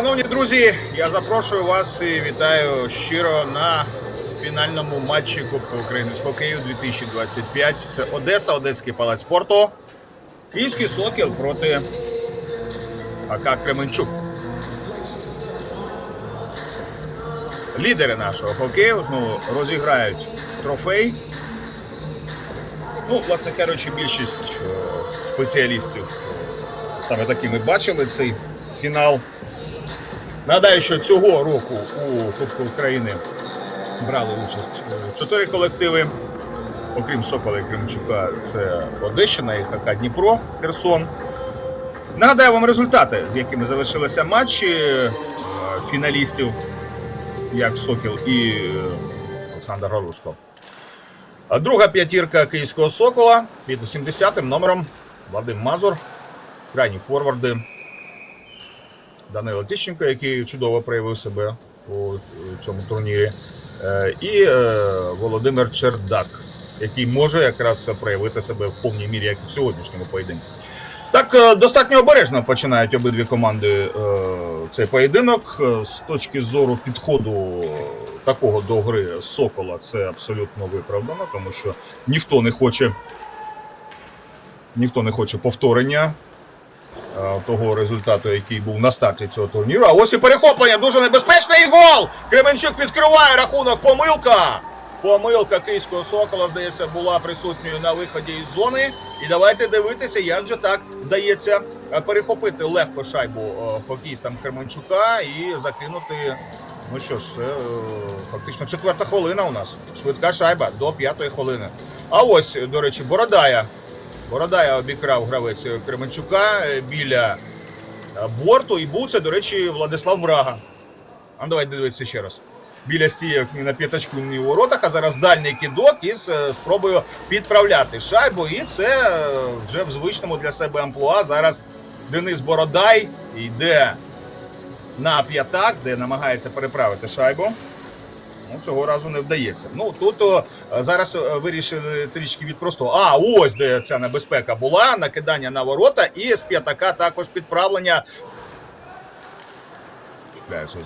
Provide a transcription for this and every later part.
Шановні друзі, я запрошую вас і вітаю щиро на фінальному матчі Кубку України з хокею 2025. Це Одеса, Одеський палац спорту. Київський сокіл проти АК Кременчук. Лідери нашого хокею знову розіграють трофей. Ну, власне кажучи, більшість е, спеціалістів саме такими бачили цей фінал. Нагадаю, що цього року у Кубку України брали участь е, чотири колективи. Окрім Сокола і Кремчука, це Одещина і ХК Дніпро, Херсон. Нагадаю вам результати, з якими завершилися матчі е, фіналістів, як Сокіл і е, Олександр Галушко. А Друга п'ятірка київського Сокола під 70-м номером Вадим Мазур, крайні форварди. Данило Тищенко, який чудово проявив себе у цьому турнірі, е, і е, Володимир Чердак, який може якраз проявити себе в повній мірі, як і в сьогоднішньому поєдинку. Так, е, достатньо обережно починають обидві команди цей поєдинок. З точки зору підходу такого до гри Сокола, це абсолютно виправдано, тому що ніхто не хоче, ніхто не хоче повторення того результату, який був на старті цього турніру. А ось і перехоплення дуже небезпечний гол! Кременчук відкриває рахунок. Помилка! Помилка київського сокола, здається, була присутньою на виході із зони. І давайте дивитися, як же так вдається е, перехопити легко шайбу е, хокеїстам Кременчука і закинути. Ну що ж, це е, фактично четверта хвилина у нас. Швидка шайба до п'ятої хвилини. А ось, до речі, Бородая. Бородая обікрав гравець Кременчука е, біля е, борту, і був це, до речі, Владислав Брага. А ну, давайте дивитися ще раз. Біля стійок на п'ятачку, ні у воротах, а зараз дальній кидок із е, спробою підправляти шайбу. І це вже в звичному для себе амплуа. Зараз Денис Бородай йде на п'ятак, де намагається переправити шайбу. Ну, цього разу не вдається. Ну тут о, зараз е, вирішили трішки від простого. А, ось де ця небезпека була. Накидання на ворота, і з п'ятака також підправлення.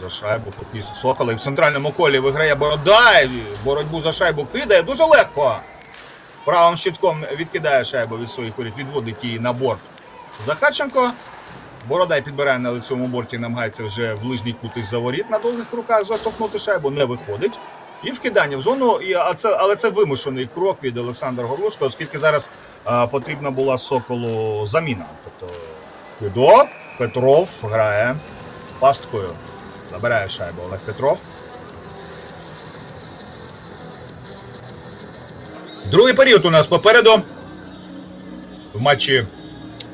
За шайбу, попіс Сокола. І в центральному колі виграє Бородай. Боротьбу за шайбу кидає дуже легко. Правим щитком відкидає шайбу від своїх воріт, відводить її на борт. Захарченко. Бородай підбирає на лицьовому борті, намагається вже в ближній кут із за воріт на довгих руках заштовхнути шайбу, не виходить. І вкидання в зону, і, а це, але це вимушений крок від Олександра Горлушка, оскільки зараз а, потрібна була Соколу заміна. Тобто кидок, Петров грає пасткою. Забирає шайбу Олег Петров. Другий період у нас попереду. В матчі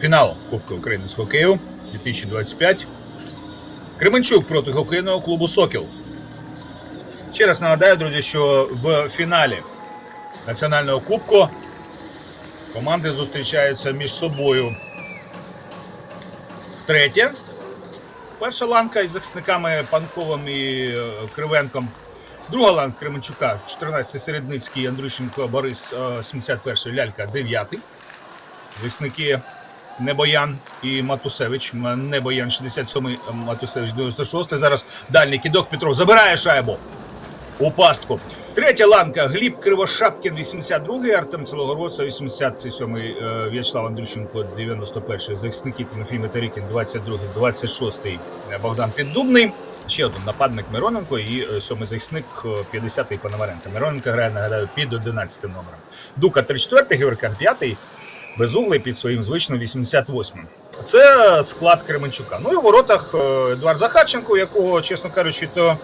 фіналу Кубку України з хокею 2025. Кременчук проти хокейного клубу Сокіл. Ще раз нагадаю, друзі, що в фіналі національного кубку команди зустрічаються між собою втретє. Перша ланка із захисниками Панковим і е, Кривенком. Друга ланка Кременчука 14-й Середницький, Андрющенко, Борис, е, 71 Лялька, 9-й. Захисники Небоян і Матусевич. Небоян 67, Матусевич 96. Зараз дальній кидок Петров забирає шайбу у пастку. Третя ланка Гліб Кривошапкін, 82-й, Артем Целогородцев, 87-й, е, В'ячеслав Андрющенко, 91-й, захисники Тимофій Метарікін, 22-й, 26-й е, Богдан Піддубний. Ще один нападник Мироненко і е, сьомий захисник е, 50-й Пономаренко. Мироненко грає, нагадаю, під 11 номером. Дука 34-й, Георган 5-й, Безуглий під своїм звичним 88-м. Це склад Кременчука. Ну і в воротах е, Едуард Захарченко, якого, чесно кажучи, то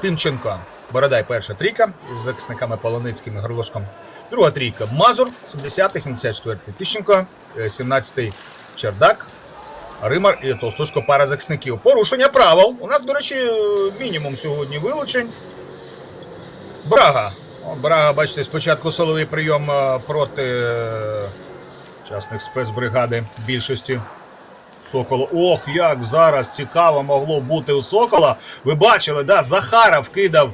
Тимченко. Бородай перша трійка з захисниками Полоницьким і Горлошком. Друга трійка Мазур, 70-й, 74-й Тищенко, е, 17-й Чердак, Римар і Толстушко пара захисників. Порушення правил. У нас, до речі, е, мінімум сьогодні вилучень. Брага. Брага, бачите, спочатку силовий прийом е, проти е, спецбригади більшості Сокола. Ох, як зараз цікаво могло бути у Сокола. Ви бачили, да, Захаров кидав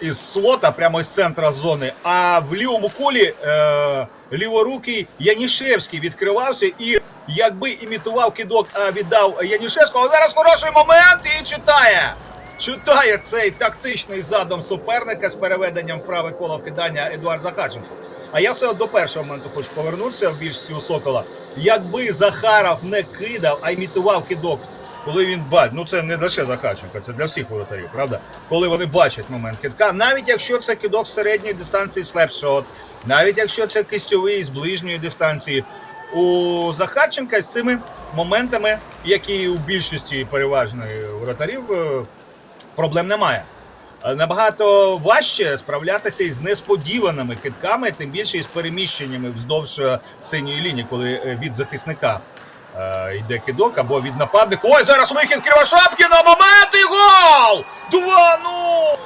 із слота, прямо із центра зони. А в лівому колі е, ліворукий Янішевський відкривався і якби імітував кидок, а віддав Янішевського. Зараз хороший момент і читає. Читає цей тактичний задум суперника з переведенням в праве коло вкидання Едуард Захарченко. А я все до першого моменту хочу повернутися в більшості у Сокола. Якби Захаров не кидав, а імітував кидок, коли він бачить, ну це не лише Захарченка, це для всіх воротарів, правда? Коли вони бачать момент кидка, навіть якщо це кидок з середньої дистанції слепшот, навіть якщо це кистьовий з ближньої дистанції, у Захарченка з цими моментами, які у більшості переважної воротарів, е, проблем немає. Е, Набагато важче справлятися із несподіваними китками, тим більше із переміщеннями вздовж е, синьої лінії, коли е, від захисника йде кидок або від нападника. Ой, зараз вихід Кривошапкіна, момент і гол! 2-0!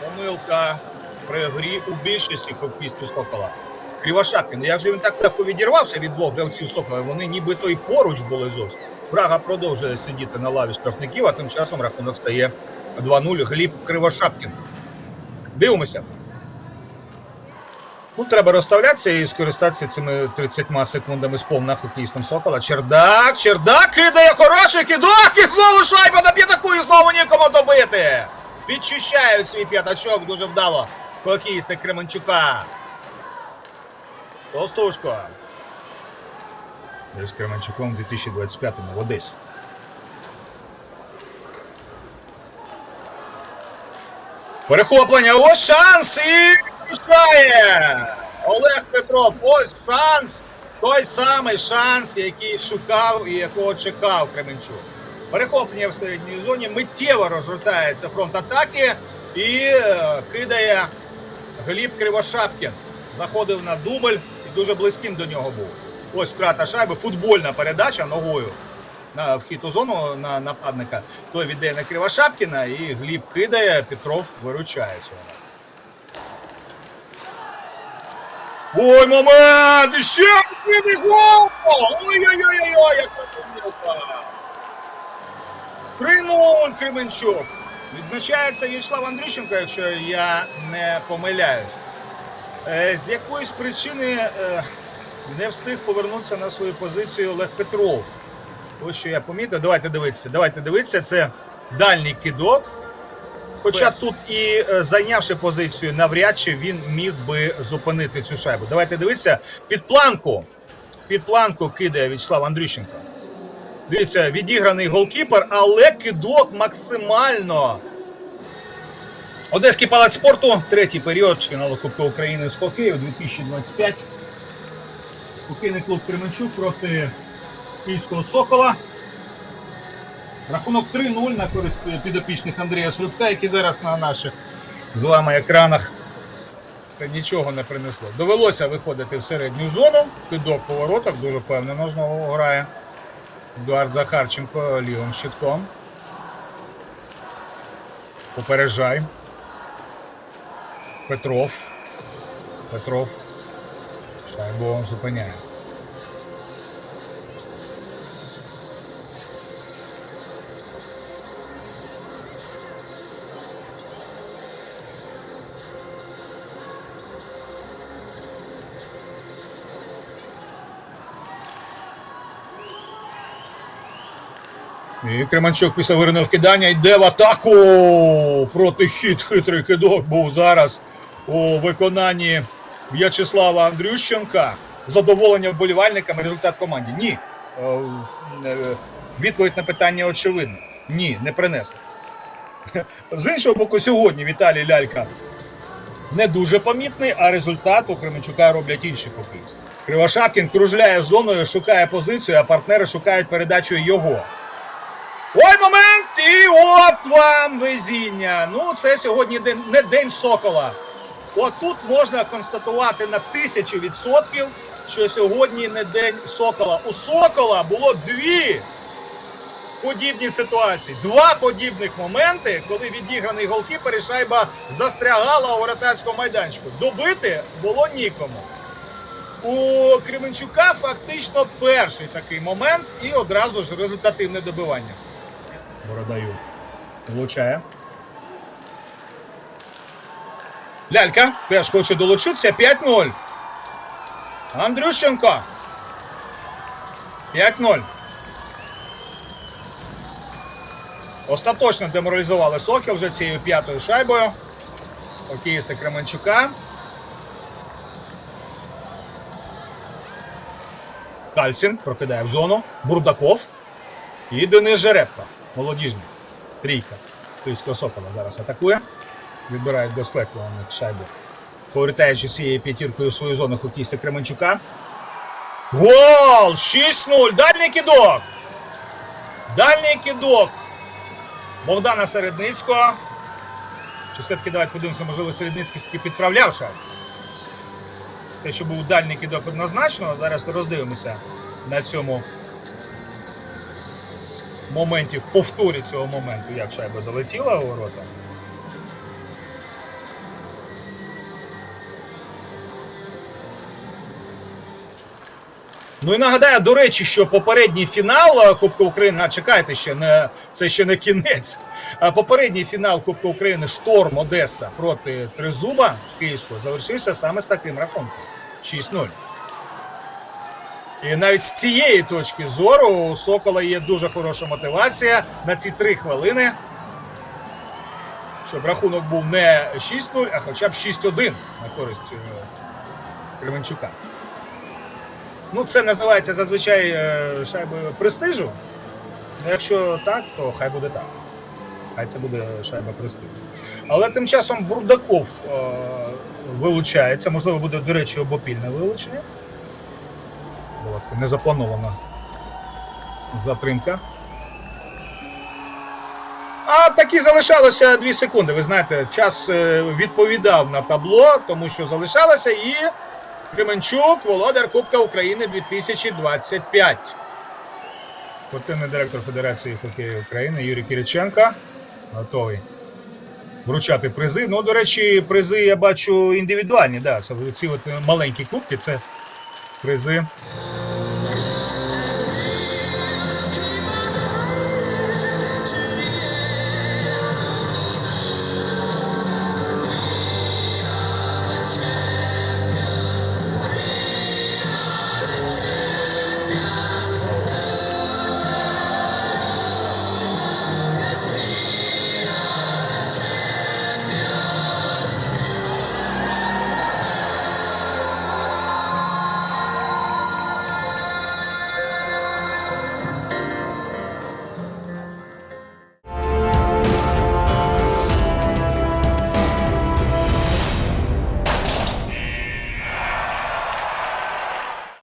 Помилка при грі у більшості хокеїстів Сокола. Кривошапкін, як же він так легко відірвався від двох гравців Сокола, вони нібито й поруч були зовсім. Брага продовжує сидіти на лаві штрафників, а тим часом рахунок стає 2-0. Гліб Кривошапкін. Дивимося. Ну, треба розставлятися і скористатися цими 30 секундами з повна хокеїстом Сокола. Чердак, Чердак кидає хороший кидок, і знову шайба на п'ятаку, і знову нікому добити. Підчищають свій п'ятачок дуже вдало. Хокеїсти Кременчука. Толстушко. З Кременчуком у 2025-му в Одесі. Перехоплення. Ось шанс і рішає. Олег Петров. Ось шанс. Той самий шанс, який шукав і якого чекав Кременчук. Перехоплення в середній зоні миттєво розгортається фронт атаки і е, кидає Гліб Кривошапкін. Заходив на дубль дуже близьким до нього був. Ось втрата шайби, футбольна передача ногою на вхід у зону на нападника. Той віддає на Кривошапкіна і Гліб кидає, Петров виручає цього. Ой, момент! І Ще гол! Ой-ой-ой-ой, яка помилка! 3-0 Кременчук. Відзначається В'ячеслав Андрющенко, якщо я не помиляюсь. Е, З якоїсь причини е, не встиг повернутися на свою позицію Олег Петров. Ось що я помітив. Давайте дивитися. Давайте дивитися. Це дальній кидок. Хоча тут і е, зайнявши позицію, навряд чи він міг би зупинити цю шайбу. Давайте дивитися. Під планку. Під планку кидає В'ячеслав Андрющенко. Дивіться, відіграний голкіпер, але кидок максимально. Одеський палац спорту, третій період фіналу Кубка України з хокею 2025. Хокейний клуб Кременчук проти Київського Сокола. Рахунок 3-0 на користь підопічних Андрія Срубка, які зараз на наших з вами екранах. Це нічого не принесло. Довелося виходити в середню зону. Кидок по воротах дуже впевнено знову грає. Едуард Захарченко лівим щитком. Попереджай. Петров. Петров. Шайбу зупиняє. І Кременчук після вириного вкидання йде в атаку. Проти хід хитрий кидок був зараз у виконанні В'ячеслава Андрющенка. Задоволення вболівальниками результат команді. Ні. Е, е, Відповідь на питання очевидна. Ні, не принесло. З іншого боку, сьогодні Віталій Лялька не дуже помітний, а результат у Кременчука роблять інші хокеїсти. Кривошапкін кружляє зоною, шукає позицію, а партнери шукають передачу його. Ой, момент! І от вам везіння. Ну, це сьогодні не день сокола. От тут можна констатувати на тисячу відсотків, що сьогодні не день сокола. У сокола було дві подібні ситуації. Два подібних моменти, коли відіграний голкіпер і шайба застрягала у воротарському майданчику. Добити було нікому. У Кременчука фактично перший такий момент і одразу ж результативне добивання. Бородаю. Влучає. Лялька теж хоче долучитися. 5-0. Андрющенко. 5-0. Остаточно деморалізували Сокіл вже цією п'ятою шайбою. Хокеїсти Кременчука. Кальсін прокидає в зону. Бурдаков. І Денис Жеребко. Молодіжний. Трійка. Київського Сокола зараз атакує. Відбирають безпеку у них шайбу. Повертаючи цією п'ятіркою свою зону хокеїсти Кременчука. Гол! 6-0! Дальній кидок! Дальній кидок! Богдана Середницького. Чи все-таки давайте подивимося, можливо, Середницький таки підправляв шайбу. Те, що був дальній кидок однозначно, зараз роздивимося на цьому моменті, в повторі цього моменту, як шайба залетіла у ворота. Ну і нагадаю, до речі, що попередній фінал е, Кубка України, а чекайте ще не це ще не кінець. А Попередній фінал Кубка України Шторм Одеса проти Тризуба Київського завершився саме з таким рахунком 6-0. І навіть з цієї точки зору у Сокола є дуже хороша мотивація на ці три хвилини, щоб рахунок був не 6-0, а хоча б 6-1 на користь е, Кременчука. Ну, це називається зазвичай е, шайбою престижу. Якщо так, то хай буде так. Хай це буде шайба престижу. Але тим часом Бурдаков е, вилучається. Можливо, буде, до речі, обопільне вилучення. Була незапланована затримка. А так і залишалося 2 секунди. Ви знаєте, час е, відповідав на табло, тому що залишалося і Кременчук, володар Кубка України 2025. Спортивний директор Федерації хокею України Юрій Кириченко готовий вручати призи. Ну, до речі, призи я бачу індивідуальні. Да. Ці от маленькі кубки це призи